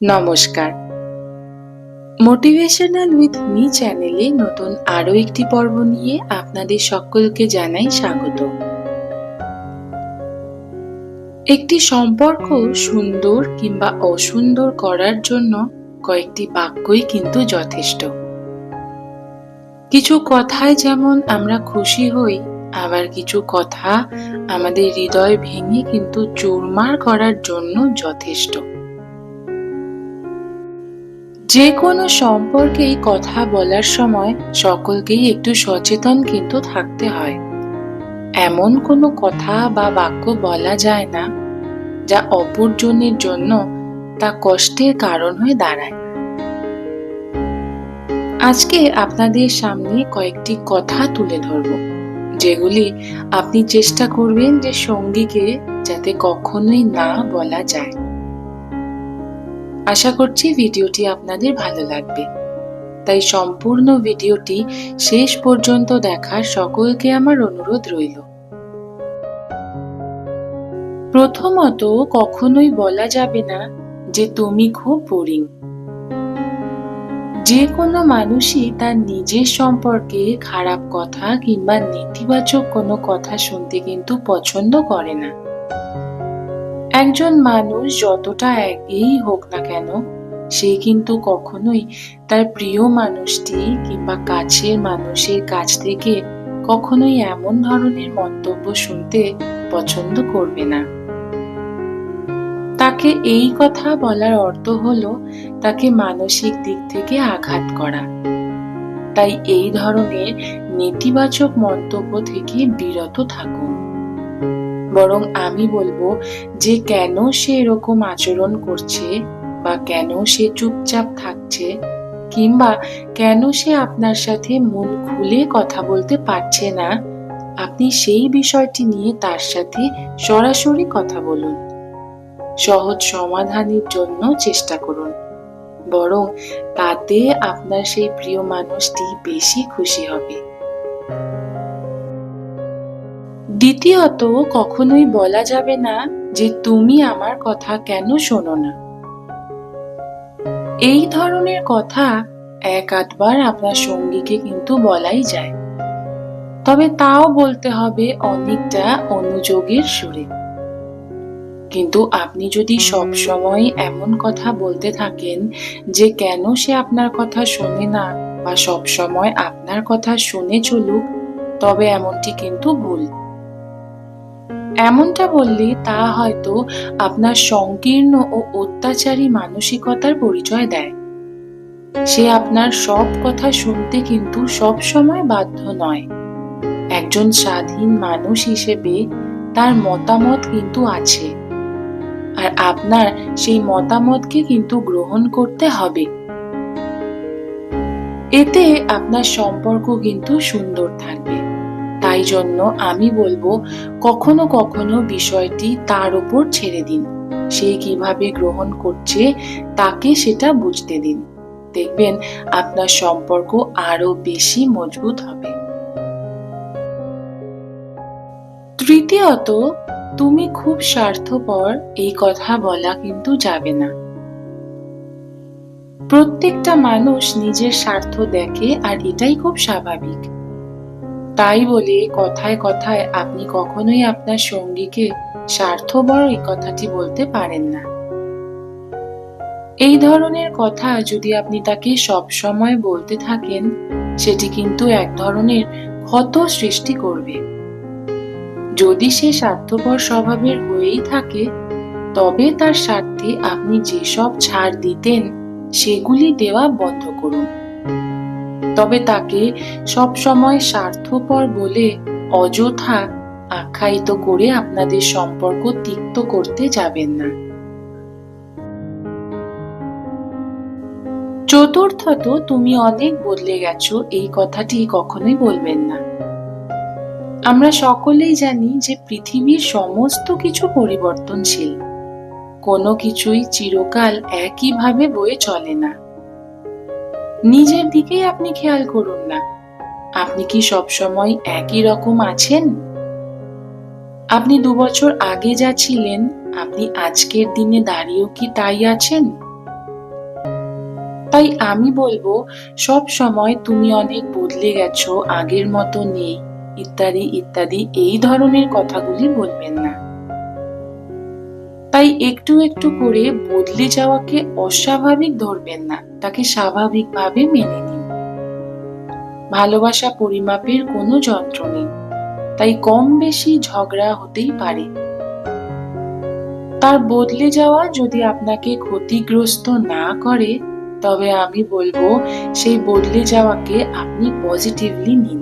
নমস্কার। Motivational with me চ্যানেলে নতুন আরও একটি পর্ব নিয়ে আপনাদের সকলকে জানাই স্বাগত। একটি সম্পর্ক সুন্দর কিংবা অসুন্দর করার জন্য কয়েকটি বাক্যই কিন্তু যথেষ্ট। কিছু কথায় যেমন আমরা খুশি হই, আবার কিছু কথা আমাদের হৃদয় ভেঙে কিন্তু চুরমার করার জন্য যথেষ্ট। যে কোনো সম্পর্কেই কথা বলার সময় সকলকেই একটু সচেতন কিন্তু থাকতে হয়। এমন কোনো কথা বা বাক্য বলা যায় না, যা অপরজনের জন্য তা কষ্টের কারণ হয়ে দাঁড়ায়। আজকে আপনাদের সামনে কয়েকটি কথা তুলে ধরব, যেগুলি আপনি চেষ্টা করবেন যে সঙ্গীকে যাতে কখনোই না বলা যায়। আশা করছি ভিডিওটি আপনাদের ভালো লাগবে। তাই সম্পূর্ণ ভিডিওটি শেষ পর্যন্ত দেখার সকলকে আমার অনুরোধ রইল। প্রথমত কখনোই বলা যাবে না যে তুমি খুব বোরিং যে কোনো মানুষই তার নিজের সম্পর্কে খারাপ কথা কিংবা নেতিবাচক কোনো কথা শুনতে কিন্তু পছন্দ করে না। একজন মানুষ যতটা একই হোক না কেন, সে কিন্তু কখনোই তার প্রিয় মানুষটি কিংবা কাছের মানুষের কাছ থেকে কখনোই এমন ধরনের মন্তব্য শুনতে পছন্দ করবে না। তাকে এই কথা বলার অর্থ হলো তাকে মানসিক দিক থেকে আঘাত করা। তাই এই ধরনের নেতিবাচক মন্তব্য থেকে বিরত থাকুন। বরং আমি বলব যে কেন সে এরকম আচরণ করছে বা কেন সে চুপচাপ থাকছে কিংবা কেন সে আপনার সাথে মন খুলে কথা বলতে পারছে না, আপনি সেই বিষয়টি নিয়ে তার সাথে সরাসরি কথা বলুন। সহজ সমাধানের জন্য চেষ্টা করুন। বরং তাতে আপনার সেই প্রিয় মানুষটি বেশি খুশি হবে। দ্বিতীয়ত, কখনোই বলা যাবে না যে তুমি আমার কথা কেন শোনো না। এই ধরনের কথা এক আধবার আপনার সঙ্গীকে কিন্তু বলাই যায়। তবে তাও বলতে হবে অনেকটা অনুযোগের সুরে। কিন্তু আপনি যদি সব সময় এমন কথা বলতে থাকেন যে কেন সে আপনার কথা শোনে না বা সব সময় আপনার কথা শুনে চলুক, তবে এমনটি কিন্তু ভুল। এমনটা বললে তা হয়তো আপনার সংকীর্ণ ও অত্যাচারী মানসিকতার পরিচয় দেয়। সে আপনার সব কথা শুনতে কিন্তু সব সময় বাধ্য নয়। একজন স্বাধীন মানুষ হিসেবে তার মতামত কিন্তু আছে। আর আপনার সেই মতামতকে কিন্তু গ্রহণ করতে হবে। এতে আপনার সম্পর্ক কিন্তু সুন্দর থাকবে। তাই জন্য আমি বলব, কখনো কখনো বিষয়টি তার উপর ছেড়ে দিন। সে কীভাবে গ্রহণ করছে, তাকে সেটা বুঝতে দিন। দেখবেন আপনার সম্পর্ক আরও বেশি মজবুত হবে। তৃতীয়ত, তুমি খুব স্বার্থপর, এই কথা বলা কিন্তু যাবে না। প্রত্যেকটা মানুষ নিজের স্বার্থ দেখে আর এটাই খুব স্বাভাবিক। তাই বলে কথায় কথায় আপনি কখনোই আপনার সঙ্গীকে স্বার্থপর এই কথাটি বলতে পারেন না। এই ধরনের কথা যদি আপনি তাকে সব সময় বলতে থাকেন, সেটি কিন্তু এক ধরনের ক্ষত সৃষ্টি করবে। যদি সে স্বার্থপর স্বভাবের হয়েই থাকে, তবে তার স্বার্থে আপনি যেসব ছাড় দিতেন, সেগুলি দেওয়া বন্ধ করুন। তবে তাকে সব সময় স্বার্থপর বলে অযথা আখ্যায়িত করে আপনাদের সম্পর্ক তিক্ত করতে যাবেন না। চতুর্থত, তুমি অনেক বদলে গেছো, এই কথাটি কখনোই বলবেন না। আমরা সকলেই জানি যে পৃথিবীর সমস্ত কিছু পরিবর্তনশীল, কোনো কিছুই চিরকাল একইভাবে বয়ে চলে না। নিজের দিকেই আপনি খেয়াল করুন না। আপনি কি সবসময় একই রকম আছেন? আপনি দু বছর আগে যা ছিলেন, আপনি আজকের দিনে দাঁড়িয়েও কি তাই আছেন? তাই আমি বলব সব সময় তুমি অনেক বদলে গেছো, আগের মতো নেই, ইত্যাদি ইত্যাদি, এই ধরনের কথাগুলি বলবেন না। তাই একটু একটু করে বদলে যাওয়াকে অস্বাভাবিক ধরবেন না, তাকে স্বাভাবিকভাবে মেনে নিন। ভালোবাসা পরিমাপের কোনো যন্ত্র নেই, তাই কম বেশি ঝগড়া হতেই পারে। তার বদলে যাওয়া যদি আপনাকে ক্ষতিগ্রস্ত না করে, তবে আমি বলব সেই বদলে যাওয়াকে আপনি পজিটিভলি নিন।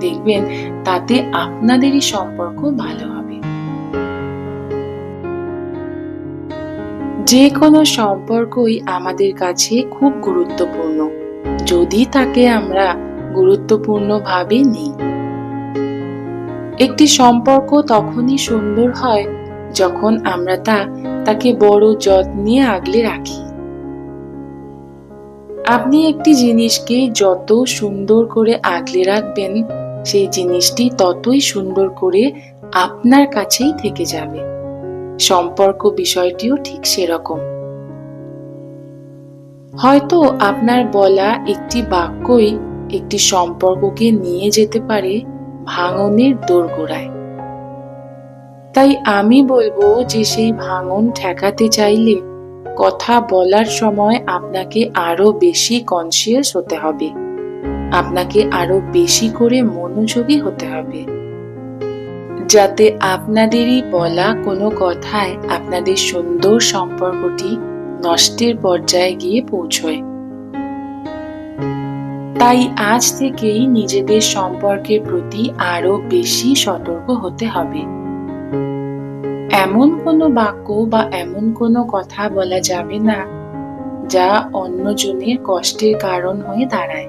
দেখবেন তাতে আপনাদেরই সম্পর্ক ভালো হবে। যে কোনো সম্পর্কই আমাদের কাছে খুব গুরুত্বপূর্ণ, যদি তাকে আমরা গুরুত্বপূর্ণভাবে নিই। একটি সম্পর্ক তখনই সুন্দর হয় যখন আমরা তা, তাকে বড় যত্নে আগলে রাখি। আপনি একটি জিনিসকে যত সুন্দর করে আগলে রাখবেন, সেই জিনিসটি ততই সুন্দর করে আপনার কাছেই থেকে যাবে। সম্পর্ক বিষয়টিও ঠিক সেরকম। হয়তো আপনার বলা একটি বাক্যই একটি সম্পর্ককে নিয়ে যেতে পারে ভাঙনের দোরগোড়ায়। তাই আমি বলব যে সেই ভাঙন ঠেকাতে চাইলে কথা বলার সময় আপনাকে আরও বেশি কনসিয়াস হতে হবে। আপনাকে আরও বেশি করে মনোযোগী হতে হবে। যাতে আপনাদেরই বলা কোনো কথায় আপনাদের সুন্দর সম্পর্কটি নষ্টের পর্যায়ে গিয়ে পৌঁছয়। তাই আজ থেকেই নিজেদের সম্পর্কের প্রতি আরও বেশি সতর্ক হতে হবে। এমন কোনো বাক্য বা এমন কোনো কথা বলা যাবে না, যা অন্যজনের কষ্টের কারণ হয়ে দাঁড়ায়।